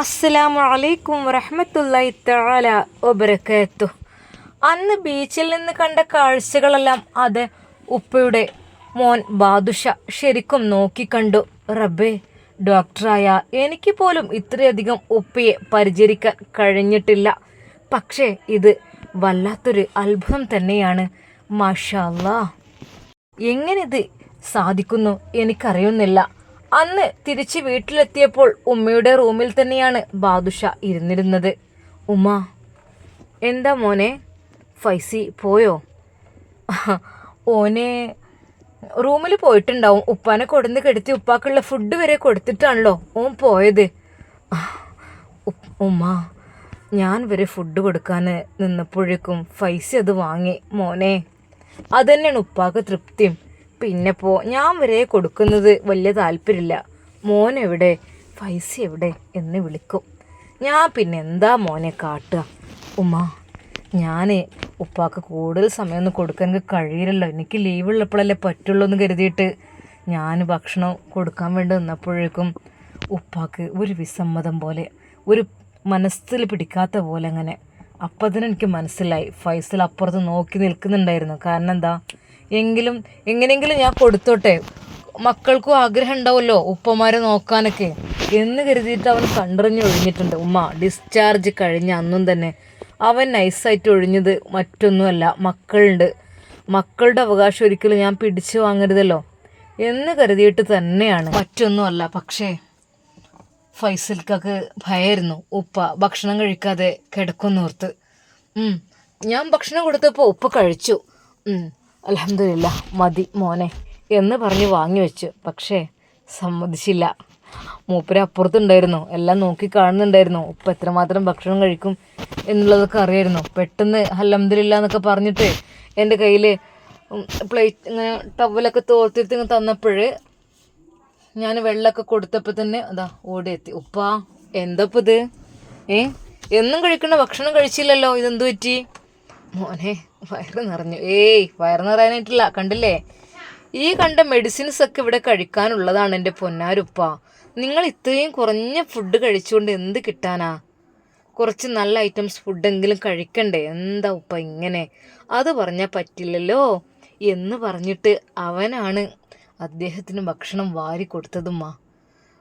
അസ്സലാമു അലൈക്കും വറഹമത്തല്ലായി തആല ഒബരക്കേത്തു അന്ന് ബീച്ചിൽ നിന്ന് കണ്ട കാഴ്ചകളെല്ലാം അത് ഉപ്പയുടെ മോൻ ബാദുഷ ശരിക്കും നോക്കിക്കണ്ടു റബ്ബേ ഡോക്ടറായ എനിക്ക് പോലും ഇത്രയധികം ഉപ്പയെ പരിചരിക്കാൻ കഴിഞ്ഞിട്ടില്ല. പക്ഷേ ഇത് വല്ലാത്തൊരു അത്ഭുതം തന്നെയാണ്. മാഷാ എങ്ങനെ ഇത് സാധിക്കുന്നു എനിക്കറിയുന്നില്ല. അന്ന് തിരിച്ച് വീട്ടിലെത്തിയപ്പോൾ ഉമ്മയുടെ റൂമിൽ തന്നെയാണ് ബാദുഷ ഇരുന്നിരുന്നത്. ഉമ്മ എന്താ മോനെ? ഫൈസി പോയോ? ഓനെ റൂമിൽ പോയിട്ടുണ്ടാവും. ഉപ്പാനെ കൊടുന്ന് കെടുത്തി ഉപ്പാക്കുള്ള ഫുഡ് വരെ കൊടുത്തിട്ടാണല്ലോ ഓൻ പോയത്. ഉമ്മ ഞാൻ വരെ ഫുഡ് കൊടുക്കാൻ നിന്നപ്പോഴേക്കും ഫൈസി അത് വാങ്ങി. മോനെ അതന്നെയാണ് ഉപ്പാക്ക് തൃപ്തിയും. പിന്നെ പോ ഞാൻ വരെ കൊടുക്കുന്നത് വലിയ താല്പര്യമില്ല. മോൻ എവിടെ? പൈസ എവിടെ? എന്ന് വിളിക്കും. ഞാൻ പിന്നെ എന്താ മോനെ കാട്ടുക? ഉമ്മ ഞാൻ ഉപ്പാക്ക് കൂടുതൽ സമയമൊന്നും കൊടുക്കാൻ എനിക്ക് കഴിയില്ലല്ലോ. എനിക്ക് ലീവ് ഉള്ളപ്പോഴല്ലേ പറ്റുള്ളൂ എന്ന് കരുതിയിട്ട് ഞാൻ ഭക്ഷണം കൊടുക്കാൻ വേണ്ടി നിന്നപ്പോഴേക്കും ഉപ്പാക്ക് ഒരു വിസമ്മതം പോലെ ഒരു മനസ്സിൽ പിടിക്കാത്ത പോലെ അങ്ങനെ. അപ്പം തന്നെ എനിക്ക് മനസ്സിലായി. ഫൈസൽ അപ്പുറത്ത് നോക്കി നിൽക്കുന്നുണ്ടായിരുന്നു. കാരണം എന്താ? എങ്കിലും എങ്ങനെയെങ്കിലും ഞാൻ കൊടുത്തോട്ടെ. മക്കൾക്കും ആഗ്രഹം ഉണ്ടാവുമല്ലോ ഉപ്പമാരെ നോക്കാനൊക്കെ. എന്ന് കരുതിയിട്ട് അവൻ കണ്ടറിഞ്ഞ് ഒഴിഞ്ഞിട്ടുണ്ട്. ഉമ്മ ഡിസ്ചാർജ് കഴിഞ്ഞ അന്നും തന്നെ. അവൻ നൈസായിട്ട് ഒഴിഞ്ഞത് മറ്റൊന്നുമല്ല മക്കളുണ്ട്. മക്കളുടെ അവകാശം ഒരിക്കലും ഞാൻ പിടിച്ചു വാങ്ങരുതല്ലോ. എന്ന് കരുതിയിട്ട് തന്നെയാണ്. മറ്റൊന്നുമല്ല പക്ഷേ ഫൈസൽക്കൊക്കെ ഭയായിരുന്നു. ഉപ്പ ഭക്ഷണം കഴിക്കാതെ കിടക്കുന്നോർത്ത്. ഞാൻ ഭക്ഷണം കൊടുത്തപ്പോൾ ഉപ്പ കഴിച്ചു. അലഹമില്ല മതി മോനെ എന്ന് പറഞ്ഞ് വാങ്ങി വെച്ചു. പക്ഷേ സമ്മതിച്ചില്ല. മൂപ്പര് അപ്പുറത്തുണ്ടായിരുന്നു. എല്ലാം നോക്കി കാണുന്നുണ്ടായിരുന്നു. ഉപ്പ എത്രമാത്രം ഭക്ഷണം കഴിക്കും എന്നുള്ളതൊക്കെ അറിയായിരുന്നു. പെട്ടെന്ന് അലഹമില്ല എന്നൊക്കെ പറഞ്ഞിട്ട് എന്റെ കയ്യിൽ പ്ലേറ്റ് ഇങ്ങനെ ടവലൊക്കെ തോർത്തിട്ട് ഇങ്ങനെ തന്നപ്പോൾ ഞാൻ വെള്ളമൊക്കെ കൊടുത്തപ്പോൾ തന്നെ അതാ ഓടിയെത്തി. ഉപ്പ എന്തപ്പോൾ ഇത്? ഏ? എന്നും കഴിക്കുന്ന ഭക്ഷണം കഴിച്ചില്ലല്ലോ. ഇതെന്തു പറ്റി? മോനെ വയറ് നിറഞ്ഞു. ഏയ് വയറ് നിറയാനായിട്ടില്ല. കണ്ടില്ലേ? ഈ കണ്ട മെഡിസിൻസ് ഒക്കെ ഇവിടെ കഴിക്കാനുള്ളതാണ് എന്റെ പൊന്നാരുപ്പ. നിങ്ങൾ ഇത്രയും കുറഞ്ഞ ഫുഡ് കഴിച്ചുകൊണ്ട് എന്ത് കിട്ടാനാ? കുറച്ച് നല്ല ഐറ്റംസ് ഫുഡെങ്കിലും കഴിക്കണ്ടേ? എന്താ ഉപ്പ ഇങ്ങനെ? അത് പറഞ്ഞാൽ പറ്റില്ലല്ലോ? എന്ന് പറഞ്ഞിട്ട് അവനാണ് അദ്ദേഹത്തിന് ഭക്ഷണം വാരി കൊടുത്തതുമ്മ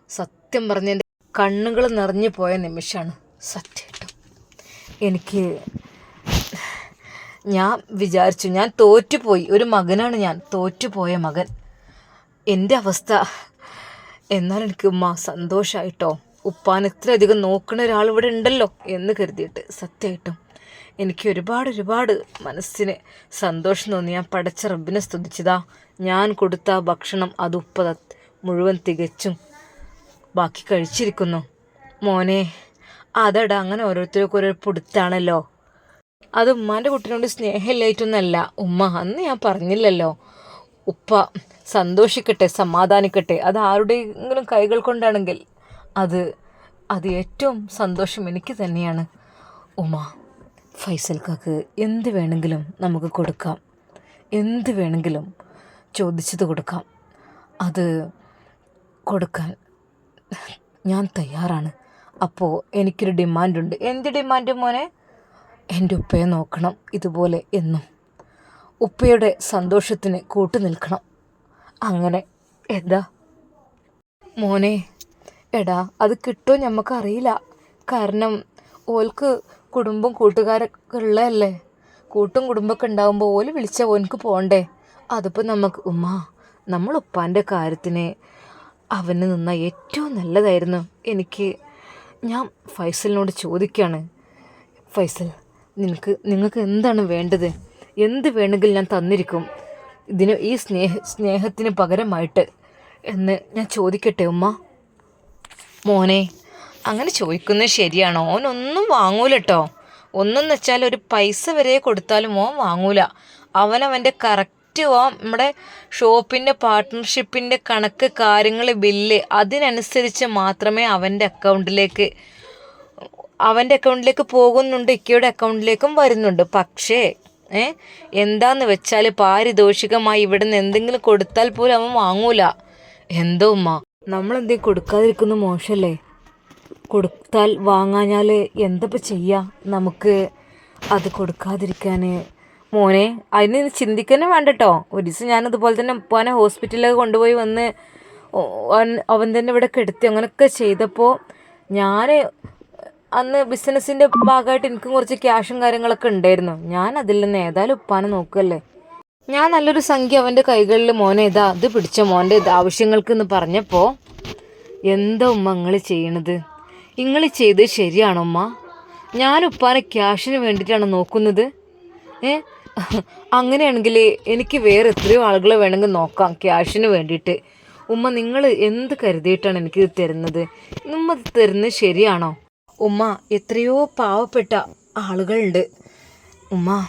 സത്യം പറഞ്ഞ എന്റെ കണ്ണുകൾ നിറഞ്ഞു പോയ നിമിഷമാണ് സത്യം എനിക്ക് ഞാൻ വിചാരിച്ചു ഞാൻ തോറ്റുപോയി. ഒരു മകനാണ് ഞാൻ. തോറ്റുപോയ മകൻ. എന്റെ അവസ്ഥ. എന്നാൽ എനിക്ക് ഉമ്മ സന്തോഷമായിട്ടോ ഉപ്പാൻ ഇത്രയധികം നോക്കുന്ന ഒരാൾ ഇവിടെ ഉണ്ടല്ലോ എന്ന് കരുതിയിട്ട് സത്യമായിട്ടും എനിക്ക് ഒരുപാട് ഒരുപാട് മനസ്സിന് സന്തോഷം തോന്നി. ഞാൻ പടച്ച റബ്ബിനെ സ്തുതിച്ചതാ. ഞാൻ കൊടുത്ത ഭക്ഷണം അത് ഉപ്പ മുഴുവൻ തികച്ചും ബാക്കി കഴിച്ചിരിക്കുന്നു. മോനെ അതടാ അങ്ങനെ ഓരോരുത്തർക്കും ഓരോ പുടുത്താണല്ലോ. അത് ഉമ്മാന്റെ കുട്ടീനോട് സ്നേഹമില്ലായിട്ടൊന്നല്ല. ഉമ്മ അന്ന് ഞാൻ പറഞ്ഞില്ലല്ലോ. ഉപ്പ സന്തോഷിക്കട്ടെ സമാധാനിക്കട്ടെ. അത് ആരുടെയെങ്കിലും കൈകൾ കൊണ്ടാണെങ്കിൽ അത് അത് ഏറ്റവും സന്തോഷം എനിക്ക് തന്നെയാണ്. ഉമ ഫൈസൽക്കാക്ക് എന്ത് വേണമെങ്കിലും നമുക്ക് കൊടുക്കാം. എന്ത് വേണമെങ്കിലും ചോദിച്ചത് കൊടുക്കാം. അത് കൊടുക്കാൻ ഞാൻ തയ്യാറാണ്. അപ്പോൾ എനിക്കൊരു ഡിമാൻഡുണ്ട്. എന്ത് ഡിമാൻഡ് മോനെ? എന്റെ ഉപ്പയെ നോക്കണം ഇതുപോലെ എന്നും. ഉപ്പയുടെ സന്തോഷത്തിന് കൂട്ടു നിൽക്കണം. അങ്ങനെ എന്താ? മോനെ എടാ അത് കിട്ടുമോ ഞമ്മക്കറിയില്ല. കാരണം ഓൽക്ക് കുടുംബം കൂട്ടുകാരൊക്കെ ഉള്ളതല്ലേ? കൂട്ടും കുടുംബമൊക്കെ ഉണ്ടാകുമ്പോൾ ഓൽ വിളിച്ച ഓനക്ക് പോകണ്ടേ അതിപ്പോൾ നമുക്ക് ഉമ്മ നമ്മൾ ഉപ്പാന്റെ കാര്യത്തിന് അവന് നിന്ന ഏറ്റവും നല്ലതായിരുന്നു. എനിക്ക് ഞാൻ ഫൈസലിനോട് ചോദിക്കുകയാണ് ഫൈസൽ നിനക്ക് നിങ്ങൾക്ക് എന്താണ് വേണ്ടത്? എന്ത് വേണമെങ്കിലും ഞാൻ തന്നിരിക്കും? ഇതിന് ഈ സ്നേഹ സ്നേഹത്തിന് പകരമായിട്ട് എന്ന് ഞാൻ ചോദിക്കട്ടെ ഉമ്മ? മോനെ അങ്ങനെ ചോദിക്കുന്നത് ശരിയാണോ? ഓനൊന്നും വാങ്ങൂല കേട്ടോ ഒന്നും വെച്ചാൽ ഒരു പൈസ വരെ കൊടുത്താലും ഓൻ വാങ്ങൂല. അവനവന്റെ കറക്റ്റ് ഓ നമ്മുടെ ഷോപ്പിന്റെ പാർട്ട്ണർഷിപ്പിന്റെ കണക്ക് കാര്യങ്ങൾ ബില്ല് അതിനനുസരിച്ച് മാത്രമേ അവന്റെ അക്കൗണ്ടിലേക്ക് അവന്റെ അക്കൗണ്ടിലേക്ക് പോകുന്നുണ്ട് ഇക്കയുടെ അക്കൗണ്ടിലേക്കും വരുന്നുണ്ട്. പക്ഷേ ഏ എന്താന്ന് വെച്ചാൽ പാരിതോഷികമായി ഇവിടെ നിന്ന് എന്തെങ്കിലും കൊടുത്താൽ പോലും അവൻ വാങ്ങൂല. എന്തോ ഉമ്മ. നമ്മൾ എന്തേ കൊടുക്കാതിരിക്കുന്നു മോശമല്ലേ കൊടുത്താൽ വാങ്ങാഞ്ഞാൽ എന്തപ്പോൾ ചെയ്യുക നമുക്ക് അത് കൊടുക്കാതിരിക്കാൻ മോനെ അതിന് ചിന്തിക്കാനും വേണ്ട കേട്ടോ ഒരു ദിവസം ഞാൻ ഞാനതുപോലെ തന്നെ പോനെ ഹോസ്പിറ്റലിലൊക്കെ കൊണ്ടുപോയി വന്ന് അവൻ തന്നെ ഇവിടെ കെടുത്തി അങ്ങനെയൊക്കെ ചെയ്തപ്പോൾ ഞാൻ അന്ന് ബിസിനസ്സിന്റെ ഭാഗമായിട്ട് എനിക്കും കുറച്ച് ക്യാഷും കാര്യങ്ങളൊക്കെ ഉണ്ടായിരുന്നു. ഞാൻ അതിൽ നിന്ന് ഏതായാലും ഉപ്പാനെ നോക്കുകയല്ലേ? ഞാൻ നല്ലൊരു സംഖ്യ അവന്റെ കൈകളിൽ മോനെ ഇതാ അത് പിടിച്ച മോന്റെ ഇത് ആവശ്യങ്ങൾക്കെന്ന് പറഞ്ഞപ്പോൾ എന്താ ഉമ്മ നിങ്ങൾ ചെയ്യണത്? നിങ്ങൾ ചെയ്തത് ശരിയാണോ ഉമ്മ? ഞാൻ ഉപ്പാനെ ക്യാഷിന് വേണ്ടിയിട്ടാണ് നോക്കുന്നത്? ഏ? അങ്ങനെയാണെങ്കിൽ എനിക്ക് വേറെ എത്രയോ ആളുകളെ വേണമെങ്കിൽ നോക്കാം ക്യാഷിന് വേണ്ടിയിട്ട്. ഉമ്മ നിങ്ങൾ എന്ത് കരുതിയിട്ടാണ് എനിക്കിത് തരുന്നത്? ഉമ്മ തരുന്നത് ശരിയാണോ? ഉമ്മ എത്രയോ പാവപ്പെട്ട ആളുകളുണ്ട്. ഉമ്മ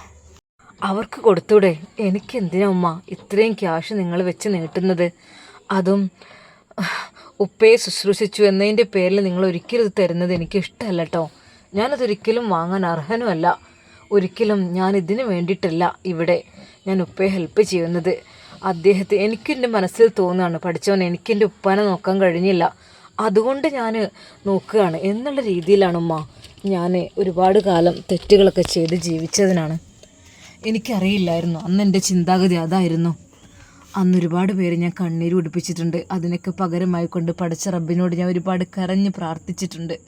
അവർക്ക് കൊടുത്തൂടെ? എനിക്ക് എന്തിനാ ഉമ്മ ഇത്രയും ക്യാഷ് നിങ്ങൾ വെച്ച് നീട്ടുന്നത്? അതും ഉപ്പയെ ശുശ്രൂഷിച്ചു എന്നതിന്റെ പേരിൽ നിങ്ങൾ ഒരിക്കലും ഇത് തരുന്നത് എനിക്ക് ഇഷ്ടമല്ല കേട്ടോ ഞാനതൊരിക്കലും വാങ്ങാൻ അർഹനുമല്ല. ഒരിക്കലും ഞാൻ ഇതിന് വേണ്ടിയിട്ടല്ല ഇവിടെ ഞാൻ ഉപ്പയെ ഹെൽപ്പ് ചെയ്യുന്നത്. അദ്ദേഹത്തെ എനിക്കെന്റെ മനസ്സിൽ തോന്നുകയാണ് പഠിച്ചവൻ എനിക്കെന്റെ ഉപ്പാനെ നോക്കാൻ കഴിഞ്ഞില്ല. അതുകൊണ്ട് ഞാൻ നോക്കുകയാണ്. എന്നുള്ള രീതിയിലാണ് ഉമ്മ ഞാൻ ഒരുപാട് കാലം തെറ്റുകളൊക്കെ ചെയ്ത് ജീവിച്ചതിനാണ്. എനിക്കറിയില്ലായിരുന്നു. അന്ന് എന്റെ ചിന്താഗതി അതായിരുന്നു. അന്ന് ഒരുപാട് പേര് ഞാൻ കണ്ണീര് ഉടുപ്പിച്ചിട്ടുണ്ട് അതിനൊക്കെ പകരമായി കൊണ്ട് പഠിച്ച റബ്ബിനോട് ഞാൻ ഒരുപാട് കരഞ്ഞ് പ്രാർത്ഥിച്ചിട്ടുണ്ട്.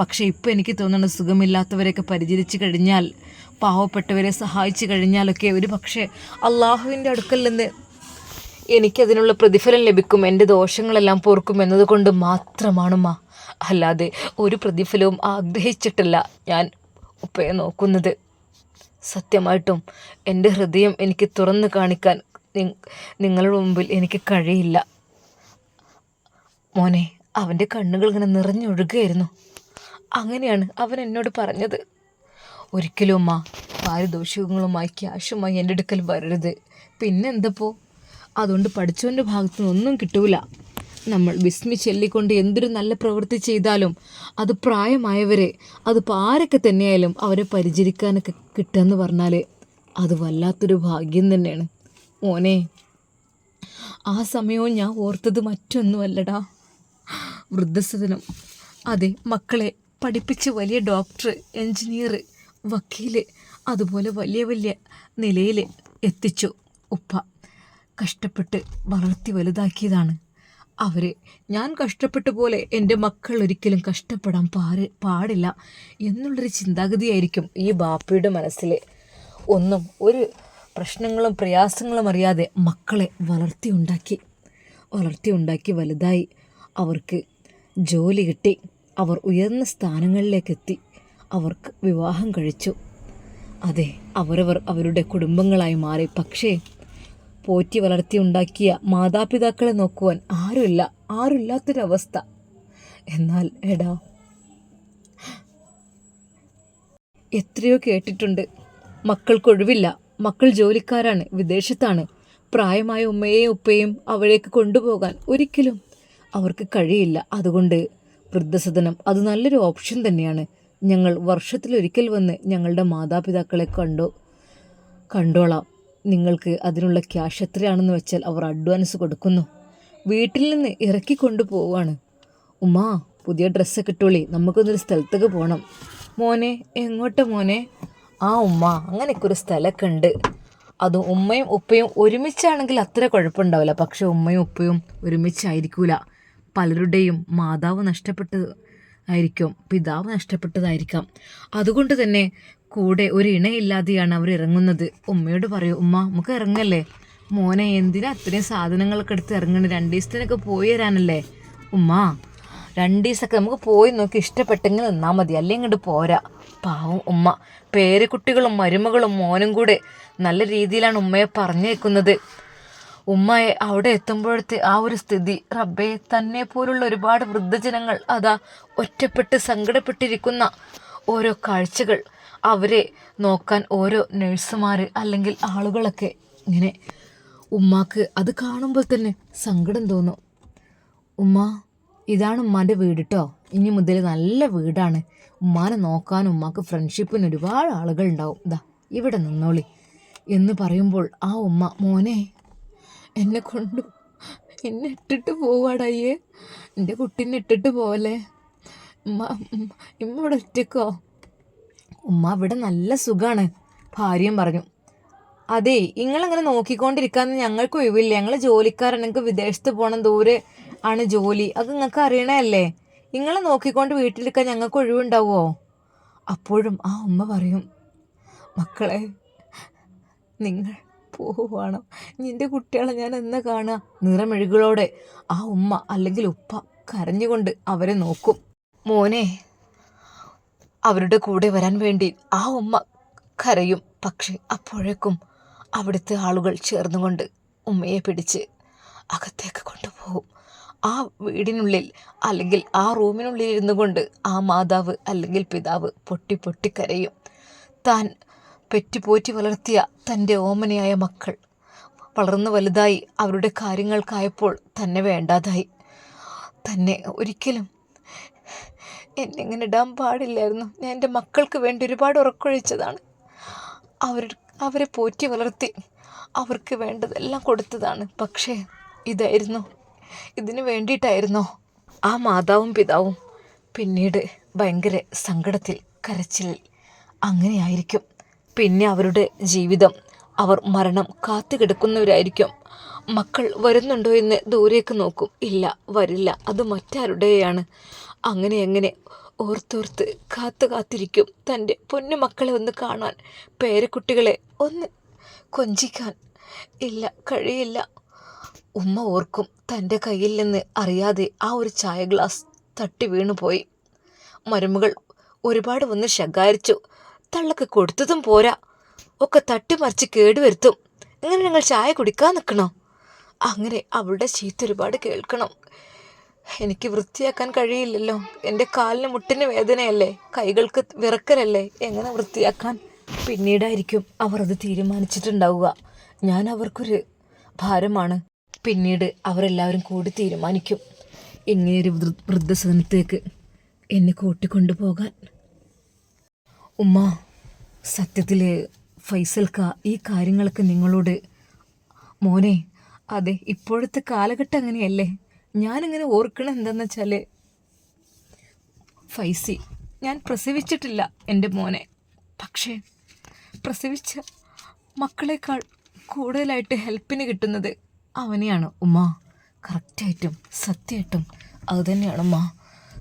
പക്ഷേ ഇപ്പോൾ എനിക്ക് തോന്നുന്നത് സുഖമില്ലാത്തവരെയൊക്കെ പരിചരിച്ച് കഴിഞ്ഞാൽ പാവപ്പെട്ടവരെ സഹായിച്ചു കഴിഞ്ഞാലൊക്കെ ഒരു പക്ഷേ അള്ളാഹുവിന്റെ അടുക്കൽ നിന്ന് എനിക്കതിനുള്ള പ്രതിഫലം ലഭിക്കും എന്റെ ദോഷങ്ങളെല്ലാം പോർക്കും എന്നതുകൊണ്ട് മാത്രമാണ് മാ അല്ലാതെ ഒരു പ്രതിഫലവും ആഗ്രഹിച്ചിട്ടല്ല ഞാൻ ഉപ്പയെ നോക്കുന്നത്. സത്യമായിട്ടും എന്റെ ഹൃദയം എനിക്ക് തുറന്നു കാണിക്കാൻ നിങ്ങളുടെ മുമ്പിൽ എനിക്ക് കഴിയില്ല. മോനെ അവന്റെ കണ്ണുകൾ ഇങ്ങനെ നിറഞ്ഞൊഴുകുകയായിരുന്നു. അങ്ങനെയാണ് അവൻ എന്നോട് പറഞ്ഞത്. ഒരിക്കലും അമ്മ പാരിതോഷികങ്ങളുമായി ക്യാഷുമായി എന്റെ അടുക്കൽ വരരുത്. പിന്നെന്തപ്പോ അതുകൊണ്ട് പഠിച്ചവന്റെ ഭാഗത്തു നിന്നൊന്നും കിട്ടൂല. നമ്മൾ വിസ്മി ചൊല്ലിക്കൊണ്ട് എന്തൊരു നല്ല പ്രവൃത്തി ചെയ്താലും അത് പ്രായമായവരെ അത് ആരൊക്കെ തന്നെയായാലും അവരെ പരിചരിക്കാനൊക്കെ കിട്ടുകയെന്ന് പറഞ്ഞാൽ അത് വല്ലാത്തൊരു ഭാഗ്യം തന്നെയാണ്. മോനെ ആ സമയവും ഞാൻ ഓർത്തത് മറ്റൊന്നുമല്ലടാ. വൃദ്ധസദനം. അതെ മക്കളെ പഠിപ്പിച്ച് വലിയ ഡോക്ടർ എഞ്ചിനീയർ വക്കീൽ അതുപോലെ വലിയ വലിയ നിലയിൽ എത്തിച്ചു. ഉപ്പ കഷ്ടപ്പെട്ട് വളർത്തി വലുതാക്കിയതാണ്. അവരെ ഞാൻ കഷ്ടപ്പെട്ട പോലെ എന്റെ മക്കൾ ഒരിക്കലും കഷ്ടപ്പെടാൻ പാര പാടില്ല എന്നുള്ളൊരു ചിന്താഗതിയായിരിക്കും ഈ ബാപ്പയുടെ മനസ്സിൽ ഒന്നും ഒരു പ്രശ്നങ്ങളും പ്രയാസങ്ങളും അറിയാതെ മക്കളെ വളർത്തി ഉണ്ടാക്കി. വളർത്തി ഉണ്ടാക്കി വലുതായി. അവർക്ക് ജോലി കിട്ടി. അവർ ഉയർന്ന സ്ഥാനങ്ങളിലേക്കെത്തി. അവർക്ക് വിവാഹം കഴിച്ചു. അതെ അവരവർ അവരുടെ കുടുംബങ്ങളായി മാറി. പക്ഷേ പോറ്റി വളർത്തി ഉണ്ടാക്കിയ മാതാപിതാക്കളെ നോക്കുവാൻ ആരുമില്ല ആരുമില്ലാത്തൊരവസ്ഥ. എന്നാൽ എടാ എത്രയോ കേട്ടിട്ടുണ്ട്. മക്കൾക്കൊഴിവില്ല മക്കൾ ജോലിക്കാരാണ് വിദേശത്താണ്. പ്രായമായ ഉമ്മയെയും ഉപ്പയും അവിടേക്ക് കൊണ്ടുപോകാൻ ഒരിക്കലും അവർക്ക് കഴിയില്ല. അതുകൊണ്ട് വൃദ്ധസദനം അത് നല്ലൊരു ഓപ്ഷൻ തന്നെയാണ്. ഞങ്ങൾ വർഷത്തിലൊരിക്കൽ വന്ന് ഞങ്ങളുടെ മാതാപിതാക്കളെ കണ്ടു കണ്ടോളാം. നിങ്ങൾക്ക് അതിനുള്ള ക്യാഷ് എത്രയാണെന്ന് വെച്ചാൽ അവർ അഡ്വാൻസ് കൊടുക്കുന്നു. വീട്ടിൽ നിന്ന് ഇറക്കി കൊണ്ടുപോവാണ് ഉമ്മാ പുതിയ ഡ്രസ്സൊക്കെ ഇട്ടോളി. നമുക്കൊന്നൊരു സ്ഥലത്തേക്ക് പോകണം മോനെ എങ്ങോട്ട് മോനെ? ആ ഉമ്മ അങ്ങനെയൊക്കെ ഒരു സ്ഥലമൊക്കെ ഉണ്ട്. അത് ഉമ്മയും ഉപ്പയും ഒരുമിച്ചാണെങ്കിൽ അത്ര കുഴപ്പമുണ്ടാവില്ല. പക്ഷെ ഉമ്മയും ഉപ്പയും ഒരുമിച്ചായിരിക്കൂല. പലരുടെയും മാതാവ് നഷ്ടപ്പെട്ടത് ആയിരിക്കും പിതാവ് നഷ്ടപ്പെട്ടതായിരിക്കാം. അതുകൊണ്ട് തന്നെ കൂടെ ഒരു ഇണയില്ലാതെയാണ് അവർ ഇറങ്ങുന്നത്. ഉമ്മയോട് പറയൂ ഉമ്മ നമുക്ക് ഇറങ്ങല്ലേ? മോനെ എന്തിനാ അത്രയും സാധനങ്ങളൊക്കെ എടുത്ത് ഇറങ്ങണേ? രണ്ട് ദിവസത്തിനൊക്കെ പോയി തരാനല്ലേ ഉമ്മ രണ്ട് ദിവസമൊക്കെ നമുക്ക് പോയി നോക്കി. ഇഷ്ടപ്പെട്ടെങ്കിൽ നിന്നാൽ മതി. അല്ലെങ്കിൽ ഇങ്ങോട്ട് പോരാ. പാവം ഉമ്മ പേരക്കുട്ടികളും മരുമകളും മോനും കൂടെ നല്ല രീതിയിലാണ് ഉമ്മയെ പറഞ്ഞേക്കുന്നത്. ഉമ്മയെ അവിടെ എത്തുമ്പോഴത്തെ ആ ഒരു സ്ഥിതി റബ്ബെ തന്നെ പോലുള്ള ഒരുപാട് വൃദ്ധജനങ്ങൾ അതാ ഒറ്റപ്പെട്ട് സങ്കടപ്പെട്ടിരിക്കുന്ന ഓരോ കാഴ്ചകൾ. അവരെ നോക്കാൻ ഓരോ നഴ്സുമാർ അല്ലെങ്കിൽ ആളുകളൊക്കെ ഇങ്ങനെ ഉമ്മാക്ക് അത് കാണുമ്പോൾ തന്നെ സങ്കടം തോന്നും. ഉമ്മ ഇതാണ് ഉമ്മാന്റെ വീട് കേട്ടോ ഇനി മുതൽ നല്ല വീടാണ്. ഉമ്മാനെ നോക്കാൻ ഉമ്മാക്ക് ഫ്രണ്ട്ഷിപ്പിന് ഒരുപാട് ആളുകൾ ഉണ്ടാവും. ഇതാ ഇവിടെ നിന്നോളി. എന്ന് പറയുമ്പോൾ ആ ഉമ്മ മോനെ എന്നെ കൊണ്ട് എന്നെ ഇട്ടിട്ട് പോവാടയ്യേ എന്റെ കുട്ടീനെ ഇട്ടിട്ട് പോവല്ലേ. ഉമ്മ ഇമ്മ ഇവിടെ ഒറ്റക്കോ? ഉമ്മ ഇവിടെ നല്ല സുഖമാണ് ഭാര്യയും പറഞ്ഞു. അതെ നിങ്ങളങ്ങനെ നോക്കിക്കൊണ്ടിരിക്കാന്ന് ഞങ്ങൾക്ക് ഒഴിവില്ല. ഞങ്ങൾ ജോലിക്കാരാണ് വിദേശത്ത് പോകണം ദൂരെ ആണ് ജോലി. അത് നിങ്ങൾക്ക് അറിയണല്ലേ നിങ്ങളെ നോക്കിക്കൊണ്ട് വീട്ടിലിരിക്കാൻ ഞങ്ങൾക്ക് ഒഴിവുണ്ടാവുമോ അപ്പോഴും ആ ഉമ്മ പറയും മക്കളെ നിങ്ങൾ പോവാണ്. നിന്റെ കുട്ടികളെ ഞാൻ എന്ന് കാണുക? നിറമെഴുകളോടെ ആ ഉമ്മ അല്ലെങ്കിൽ ഉപ്പ കരഞ്ഞുകൊണ്ട് അവരെ നോക്കും. മോനെ അവരുടെ കൂടെ വരാൻ വേണ്ടി ആ ഉമ്മ കരയും. പക്ഷെ അപ്പോഴേക്കും അവിടുത്തെ ആളുകൾ ചേർന്നുകൊണ്ട് ഉമ്മയെ പിടിച്ച് അകത്തേക്ക് കൊണ്ടുപോകും. ആ വീടിനുള്ളിൽ അല്ലെങ്കിൽ ആ റൂമിനുള്ളിൽ ഇരുന്നു കൊണ്ട് ആ മാതാവ് അല്ലെങ്കിൽ പിതാവ് പൊട്ടി പൊട്ടി കരയും. താൻ പെറ്റുപോറ്റി വളർത്തിയ തന്റെ ഓമനയായ മക്കൾ വളർന്നു വലുതായി അവരുടെ കാര്യങ്ങൾക്കായപ്പോൾ തന്നെ വേണ്ടാതായി. തന്നെ ഒരിക്കലും എന്നെ ഇങ്ങനെ ഇടാൻ പാടില്ലായിരുന്നു. ഞാൻ എന്റെ മക്കൾക്ക് വേണ്ടി ഒരുപാട് ഉറക്കൊഴിച്ചതാണ്. അവർ അവരെ പോറ്റി വളർത്തി അവർക്ക് വേണ്ടതെല്ലാം കൊടുത്തതാണ്. പക്ഷേ ഇതായിരുന്നു. ഇതിനു വേണ്ടിയിട്ടായിരുന്നോ ആ മാതാവും പിതാവും പിന്നീട് ഭയങ്കര സങ്കടത്തിൽ കരച്ചിൽ അങ്ങനെയായിരിക്കും. പിന്നെ അവരുടെ ജീവിതം. അവർ മരണം കാത്തുകിടക്കുന്നവരായിരിക്കും. മക്കൾ വരുന്നുണ്ടോ എന്ന് ദൂരേക്ക് നോക്കും. ഇല്ല വരില്ല. അത് മറ്റാരുടെയാണ്. അങ്ങനെ അങ്ങനെ ഓർത്തോർത്ത് കാത്തു കാത്തിരിക്കും തന്റെ പൊന്നു മക്കളെ ഒന്ന് കാണാൻ പേരക്കുട്ടികളെ ഒന്ന് കൊഞ്ചിക്കാൻ. ഇല്ല കഴിയില്ല. ഉമ്മ ഓർക്കും തന്റെ കയ്യിൽ നിന്ന് അറിയാതെ ആ ഒരു ചായ ഗ്ലാസ് തട്ടി വീണുപോയി മരുമകൾ ഒരുപാട് വന്ന് ശകാരിച്ചു. തള്ളക്ക് കൊടുത്തതും പോരാ. ഒക്കെ തട്ടിമറിച്ച് കേടുവരുത്തും ഇങ്ങനെ ഞങ്ങൾ ചായ കുടിക്കാൻ നിൽക്കണോ? അങ്ങനെ അവളുടെ ചീത്ത ഒരുപാട് കേൾക്കണം. എനിക്ക് വൃത്തിയാക്കാൻ കഴിയില്ലല്ലോ. എന്റെ കാലിന് മുട്ടിന് വേദനയല്ലേ? കൈകൾക്ക് വിറക്കലല്ലേ? എങ്ങനെ വൃത്തിയാക്കാൻ? പിന്നീടായിരിക്കും അവർ അത് തീരുമാനിച്ചിട്ടുണ്ടാവുക. ഞാൻ അവർക്കൊരു ഭാരമാണ്. പിന്നീട് അവരെല്ലാവരും കൂടി തീരുമാനിക്കും. ഇങ്ങനെയൊരു വൃദ്ധസദനത്തേക്ക് എന്നെ കൂട്ടിക്കൊണ്ടു പോകാൻ ഉമ്മ സത്യത്തിൽ ഫൈസൽക്ക ഈ കാര്യങ്ങളൊക്കെ നിങ്ങളോട്. മോനെ അതെ ഇപ്പോഴത്തെ കാലഘട്ടം അങ്ങനെയല്ലേ? ഞാനിങ്ങനെ ഓർക്കണം എന്തെന്ന് വെച്ചാൽ ഫൈസി ഞാൻ പ്രസവിച്ചിട്ടില്ല എന്റെ മോനെ. പക്ഷേ പ്രസവിച്ച മക്കളെക്കാൾ കൂടുതലായിട്ട് ഹെൽപ്പിന് കിട്ടുന്നത് അവനെയാണ് ഉമ്മ. കറക്റ്റായിട്ടും സത്യമായിട്ടും അത് തന്നെയാണ് ഉമ്മ.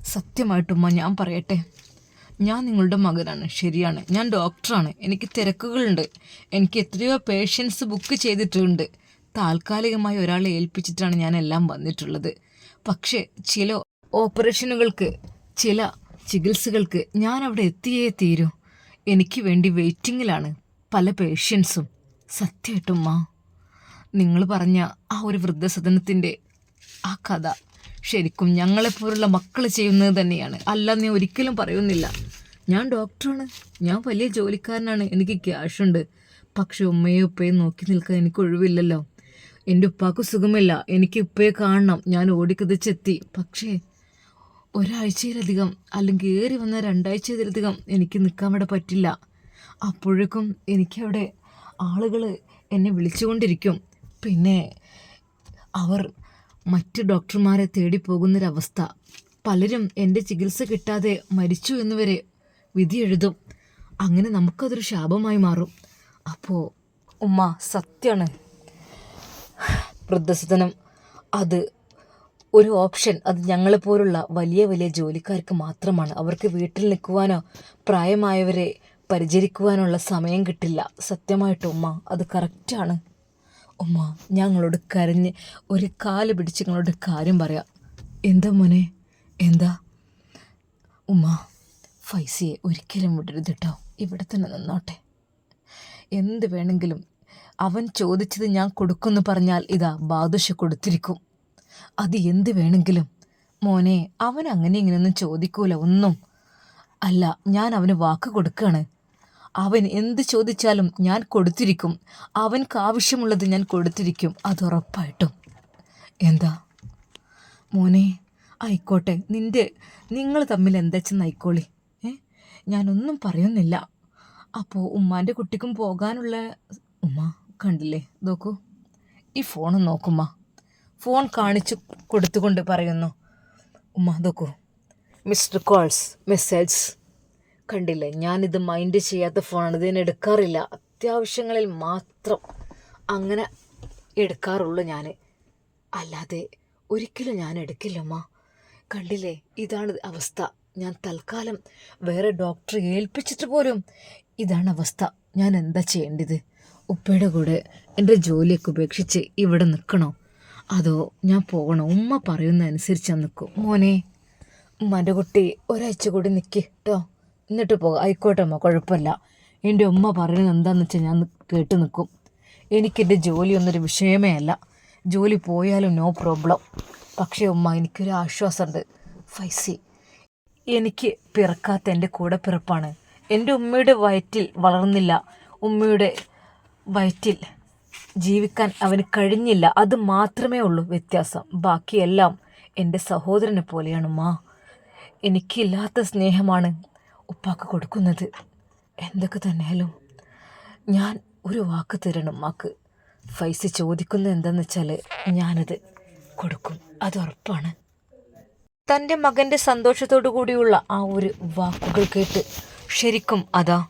സത്യമായിട്ടും ഉമ്മ ഞാൻ പറയട്ടെ. ഞാൻ നിങ്ങളുടെ മകനാണ് ശരിയാണ്. ഞാൻ ഡോക്ടറാണ്. എനിക്ക് തിരക്കുകളുണ്ട്. എനിക്ക് എത്രയോ പേഷ്യൻസ് ബുക്ക് ചെയ്തിട്ടുണ്ട്. താൽക്കാലികമായി ഒരാളെ ഏൽപ്പിച്ചിട്ടാണ് ഞാൻ എല്ലാം വന്നിട്ടുള്ളത്. പക്ഷേ ചില ഓപ്പറേഷനുകൾക്ക് ചില ചികിത്സകൾക്ക് ഞാൻ അവിടെ എത്തിയേ തീരൂ. എനിക്ക് വേണ്ടി വെയിറ്റിങ്ങിലാണ് പല പേഷ്യൻസും. സത്യമായിട്ടും നിങ്ങൾ പറഞ്ഞ ആ ഒരു വൃദ്ധസദനത്തിന്റെ ആ കഥ ശരിക്കും ഞങ്ങളെപ്പോലുള്ള മക്കൾ ചെയ്യുന്നത് തന്നെയാണ്. അല്ല നീ ഒരിക്കലും പറയുന്നില്ല. ഞാൻ ഡോക്ടറാണ്. ഞാൻ വലിയ ജോലിക്കാരനാണ്. എനിക്ക് ക്യാഷുണ്ട്. പക്ഷെ ഉമ്മയും ഉപ്പയും നോക്കി നിൽക്കാൻ എനിക്ക് ഒഴിവില്ലല്ലോ. എന്റെ ഉപ്പാക്ക് സുഖമില്ല. എനിക്ക് ഉപ്പയെ കാണണം. ഞാൻ ഓടിക്കതിച്ചെത്തി. പക്ഷേ ഒരാഴ്ചയിലധികം അല്ലെങ്കിൽ ഏറി വന്ന രണ്ടാഴ്ചയിലധികം എനിക്ക് നിൽക്കാൻ ഇവിടെ പറ്റില്ല. അപ്പോഴേക്കും എനിക്കവിടെ ആളുകൾ എന്നെ വിളിച്ചുകൊണ്ടിരിക്കും. പിന്നെ അവർ മറ്റ് ഡോക്ടർമാരെ തേടി പോകുന്നൊരവസ്ഥ. പലരും എന്റെ ചികിത്സ കിട്ടാതെ മരിച്ചു എന്നുവരെ വിധി എഴുതും. അങ്ങനെ നമുക്കതൊരു ശാപമായി മാറും. അപ്പോൾ ഉമ്മ സത്യമാണ് വൃദ്ധസദനം. അത് ഒരു ഓപ്ഷൻ. അത് ഞങ്ങളെപ്പോലുള്ള വലിയ വലിയ ജോലിക്കാർക്ക് മാത്രമാണ്. അവർക്ക് വീട്ടിൽ നിൽക്കുവാനോ പ്രായമായവരെ പരിചരിക്കുവാനുള്ള സമയം കിട്ടില്ല. സത്യമായിട്ട് ഉമ്മ അത് കറക്റ്റാണ് ഉമ്മ ഞങ്ങളോട് കരഞ്ഞ് ഒരു കാൽ പിടിച്ച് ഞങ്ങളോട് കാര്യം പറയാം. എന്താ മോനെ? എന്താ? ഉമ്മ ഫൈസിയെ ഒരിക്കലും വിടരുത് കേട്ടോ ഇവിടെ തന്നെ നിന്നോട്ടെ. എന്ത് വേണമെങ്കിലും അവൻ ചോദിച്ചത് ഞാൻ കൊടുക്കുന്നു പറഞ്ഞാൽ ഇതാ ബാദുഷ കൊടുത്തിരിക്കും. അത് എന്ത് വേണമെങ്കിലും? മോനെ അവൻ അങ്ങനെ ഇങ്ങനെയൊന്നും ചോദിക്കൂല ഒന്നും. അല്ല ഞാൻ അവന് വാക്ക് കൊടുക്കുകയാണ് അവൻ എന്ത് ചോദിച്ചാലും ഞാൻ കൊടുത്തിരിക്കും. അവൻക്ക് ആവശ്യമുള്ളത് ഞാൻ കൊടുത്തിരിക്കും അത് ഉറപ്പായിട്ടും. എന്താ? മോനെ ആയിക്കോട്ടെ നിന്റെ നിങ്ങൾ തമ്മിൽ എന്താച്ചെന്ന് ആയിക്കോളി. ഏ? ഞാനൊന്നും പറയുന്നില്ല. അപ്പോൾ ഉമ്മാന്റെ കുട്ടിക്കും പോകാനുള്ള ഉമ്മ കണ്ടില്ലേ? നോക്കൂ. ഈ ഫോൺ നോക്കുമ്മ. ഫോൺ കാണിച്ചു കൊടുത്തുകൊണ്ട് പറയുന്നു. ഉമ്മ നോക്കൂ. Missed calls message. കണ്ടില്ലേ? ഞാനിത് മൈൻഡ് ചെയ്യാത്ത ഫോണാണ്. ഇതിന് എടുക്കാറില്ല. അത്യാവശ്യങ്ങളിൽ മാത്രം അങ്ങനെ എടുക്കാറുള്ളൂ ഞാൻ അല്ലാതെ ഒരിക്കലും ഞാൻ എടുക്കില്ലമ്മ കണ്ടില്ലേ? ഇതാണ് അവസ്ഥ. ഞാൻ തൽക്കാലം വേറെ ഡോക്ടറെ ഏൽപ്പിച്ചിട്ട് പോലും ഇതാണ് അവസ്ഥ. ഞാൻ എന്താ ചെയ്യേണ്ടത്? ഉപ്പയുടെ കൂടെ എന്റെ ജോലിയൊക്കെ ഉപേക്ഷിച്ച് ഇവിടെ നിൽക്കണോ? അതോ ഞാൻ പോകണോ? ഉമ്മ പറയുന്ന അനുസരിച്ച് ഞാൻ നിൽക്കും. മോനെ ഉമ്മാന്റെ കുട്ടി ഒരാഴ്ച കൂടി നിൽക്കി കേട്ടോ എന്നിട്ട് പോകാം. ആയിക്കോട്ടെ അമ്മ കുഴപ്പമില്ല. എന്റെ ഉമ്മ പറയുന്നത് എന്താണെന്ന് വെച്ചാൽ ഞാൻ കേട്ട് നിൽക്കും. എനിക്കെന്റെ ജോലിയൊന്നൊരു വിഷയമേ അല്ല. ജോലി പോയാലും നോ പ്രോബ്ലം പക്ഷേ ഉമ്മ എനിക്കൊരു ആശ്വാസമുണ്ട്. ഫൈസി എനിക്ക് പിറക്കാത്ത എന്റെ കൂടെ പിറപ്പാണ് എന്റെ ഉമ്മയുടെ വയറ്റിൽ വളർന്നില്ല. ഉമ്മയുടെ വയറ്റിൽ ജീവിക്കാൻ അവന് കഴിഞ്ഞില്ല. അത് മാത്രമേ ഉള്ളൂ വ്യത്യാസം. ബാക്കിയെല്ലാം എന്റെ സഹോദരനെ പോലെയാണ് മാ. എനിക്കില്ലാത്ത സ്നേഹമാണ് ഉപ്പാക്ക് കൊടുക്കുന്നത്. എന്തൊക്കെ തന്നെയാലും ഞാൻ ഒരു വാക്ക് തരണം ഉമ്മാക്ക് ഫൈസ് ചോദിക്കുന്നത് എന്താണെന്ന് വെച്ചാൽ ഞാനത് കൊടുക്കും. അത് ഉറപ്പാണ്. തന്റെ മകന്റെ സന്തോഷത്തോടു കൂടിയുള്ള ആ ഒരു വാക്കുകൾ കേട്ട് ശരിക്കും അതാ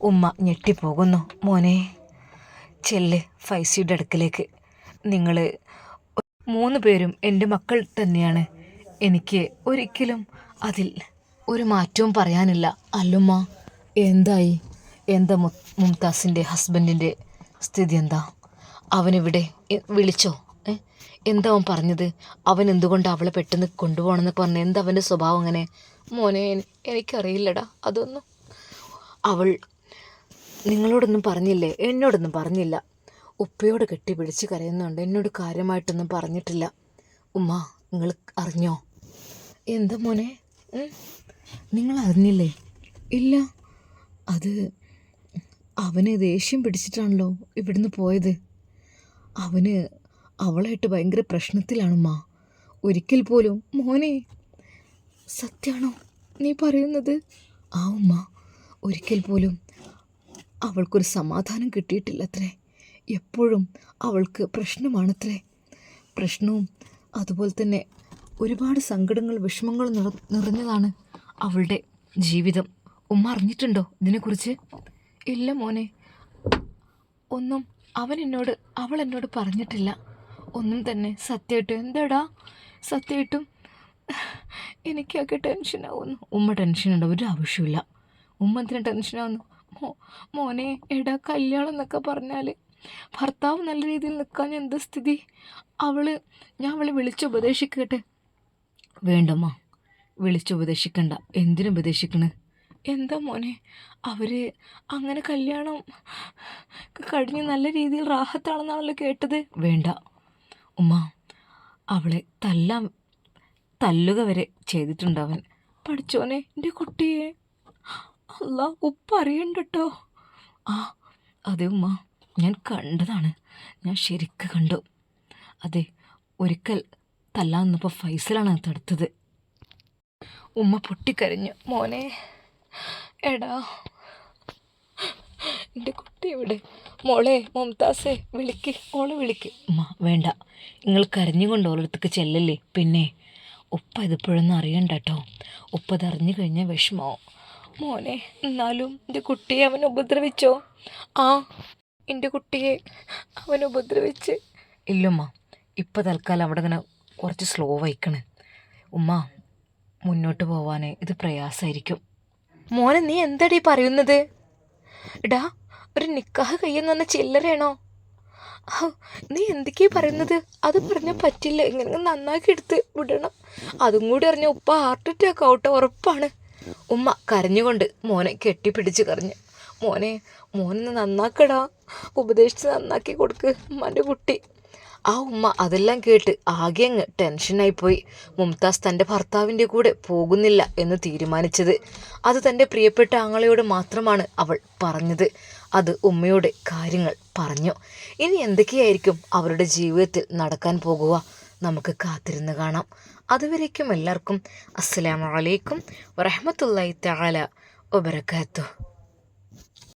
ഉമ്മ ഞെട്ടിപ്പോകുന്നു. മോനെ. ചെല്ല് ഫൈസിയുടെ അടുക്കലേക്ക്. നിങ്ങൾ മൂന്ന് പേരും എന്റെ മക്കൾ തന്നെയാണ്. എനിക്ക് ഒരിക്കലും അതിൽ ഒരു മാറ്റവും പറയാനില്ല. അല്ലുമ്മ എന്തായി? എന്താ മുംതാസിന്റെ ഹസ്ബൻഡിന്റെ സ്ഥിതി എന്താ? അവനിവിടെ വിളിച്ചോ? എന്താ അവൻ പറഞ്ഞത്? അവൻ എന്തുകൊണ്ട് അവളെ പെട്ടെന്ന് കൊണ്ടുപോകണമെന്ന് പറഞ്ഞു എന്താ അവന്റെ സ്വഭാവം അങ്ങനെ? മോനെ എനി- എനിക്കറിയില്ലടാ അതൊന്നും. അവൾ നിങ്ങളോടൊന്നും പറഞ്ഞില്ലേ? എന്നോടൊന്നും പറഞ്ഞില്ല. ഉപ്പയോട് കെട്ടി കെട്ടിപ്പിടിച്ച് കരയുന്നുണ്ട്. എന്നോട് കാര്യമായിട്ടൊന്നും പറഞ്ഞിട്ടില്ല. ഉമ്മ നിങ്ങൾ അറിഞ്ഞോ? എന്താ മോനെ? നിങ്ങൾ അറിഞ്ഞില്ലേ? ഇല്ല. അത് അവന് ദേഷ്യം പിടിച്ചിട്ടാണല്ലോ ഇവിടുന്ന് പോയത്. അവന് അവളായിട്ട് ഭയങ്കര പ്രശ്നത്തിലാണുമ്മ. ഒരിക്കൽ പോലും മോനെ സത്യാണോ നീ പറയുന്നത്? ആ ഉമ്മ ഒരിക്കൽ പോലും അവൾക്കൊരു സമാധാനം കിട്ടിയിട്ടില്ലത്രേ. എപ്പോഴും അവൾക്ക് പ്രശ്നമാണത്രേ. പ്രശ്നവും അതുപോലെ തന്നെ ഒരുപാട് സങ്കടങ്ങൾ വിഷമങ്ങൾ നിറ നിറഞ്ഞതാണ് അവളുടെ ജീവിതം. ഉമ്മ അറിഞ്ഞിട്ടുണ്ടോ ഇതിനെക്കുറിച്ച്? ഇല്ല മോനെ. ഒന്നും അവൻ എന്നോട് അവൾ എന്നോട് പറഞ്ഞിട്ടില്ല. ഒന്നും തന്നെ സത്യമായിട്ടും. എന്താടാ? സത്യമായിട്ടും എനിക്കൊക്കെ ടെൻഷനാവുന്നു. ഉമ്മ ടെൻഷനുണ്ട് ഒരു ആവശ്യമില്ല ഉമ്മ എന്തിനാ ടെൻഷനാവുന്നു? മോനെ എടാ കല്യാണം എന്നൊക്കെ പറഞ്ഞാൽ ഭർത്താവ് നല്ല രീതിയിൽ നിൽക്കാൻ എന്ത് സ്ഥിതി? അവൾ ഞാൻ അവളെ വിളിച്ചുപദേശിക്കട്ടെ വേണ്ടമ്മ വിളിച്ചുപദേശിക്കണ്ട എന്തിനുപദേശിക്കണ് എന്താ മോനെ അവർ അങ്ങനെ കല്യാണം കഴിഞ്ഞ് നല്ല രീതിയിൽ റാഹത്താണെന്നാണല്ലോ കേട്ടത്? വേണ്ട. ഉമ്മ അവളെ തല്ലാൻ തല്ലുക വരെ ചെയ്തിട്ടുണ്ട് അവൻ പഠിച്ചോനെ എന്റെ കുട്ടിയെ. അല്ല ഉപ്പ അറിയണ്ടട്ടോ. ആ അതെ ഉമ്മ ഞാൻ കണ്ടതാണ്. ഞാൻ ശരിക്ക് കണ്ടു. അതെ ഒരിക്കൽ തല്ലാൻ നിന്നപ്പോൾ ഫൈസലാണ് തടുത്തത്. ഉമ്മ പൊട്ടിക്കരഞ്ഞു. മോനെ എടാ എന്റെ കുട്ടി എവിടെ? മോളെ മുംതാസെ വിളിക്ക് മോളെ വിളിക്ക്. ഉമ്മ വേണ്ട. നിങ്ങൾ കരഞ്ഞുകൊണ്ട് ഓരോരുത്തർക്ക് ചെല്ലല്ലേ. പിന്നെ ഉപ്പ ഇതിപ്പോഴൊന്നും അറിയണ്ട കേട്ടോ ഉപ്പ അതറിഞ്ഞു കഴിഞ്ഞാൽ വിഷമാവും മോനെ എന്നാലും എന്റെ കുട്ടിയെ അവൻ ഉപദ്രവിച്ചോ? ആ എന്റെ കുട്ടിയെ അവൻ ഉപദ്രവിച്ച്. ഇല്ലുമ്മ ഇപ്പം തൽക്കാലം അവിടെ ഇങ്ങനെ കുറച്ച് സ്ലോ വഹിക്കണേ ഉമ്മ മുന്നോട്ട് പോവാൻ ഇത് പ്രയാസമായിരിക്കും മോനെ നീ എന്താടീ പറയുന്നത്? എടാ ഒരു നിക്കാഹ് കയ്യെന്ന് പറഞ്ഞ ചില്ലറയാണോ? നീ എന്തൊക്കെയാ പറയുന്നത്? അത് പറഞ്ഞാൽ പറ്റില്ല. ഇങ്ങനെ നന്നാക്കി എടുത്ത് വിടണം. അതും കൂടി അറിഞ്ഞ ഉപ്പ ഹാർട്ട് അറ്റാക്ക് ആവട്ടെ ഉറപ്പാണ്. ഉമ്മ കരഞ്ഞുകൊണ്ട് മോനെ കെട്ടിപ്പിടിച്ച് കരഞ്ഞു. മോനെ മോനൊന്ന് നന്നാക്കടാ. ഉപദേശിച്ച് നന്നാക്കി കൊടുക്ക് ഉമ്മന്റെ കുട്ടി. ആ ഉമ്മ അതെല്ലാം കേട്ട് ആകെ അങ്ങ് ടെൻഷനായിപ്പോയി മുംതാസ് തന്റെ ഭർത്താവിന്റെ കൂടെ പോകുന്നില്ല എന്ന് തീരുമാനിച്ചത്. അത് തന്റെ പ്രിയപ്പെട്ട ആങ്ങളയോട് മാത്രമാണ് അവൾ പറഞ്ഞത്. അത് ഉമ്മയോട് കാര്യങ്ങൾ പറഞ്ഞു. ഇനി എന്തൊക്കെയായിരിക്കും അവരുടെ ജീവിതത്തിൽ നടക്കാൻ പോകുക? നമുക്ക് കാത്തിരുന്ന് കാണാം. അതുവരേക്കും എല്ലാവർക്കും അസ്സലാമു അലൈക്കും വറഹ്മത്തുള്ളാഹി തആല വബറകാതുഹു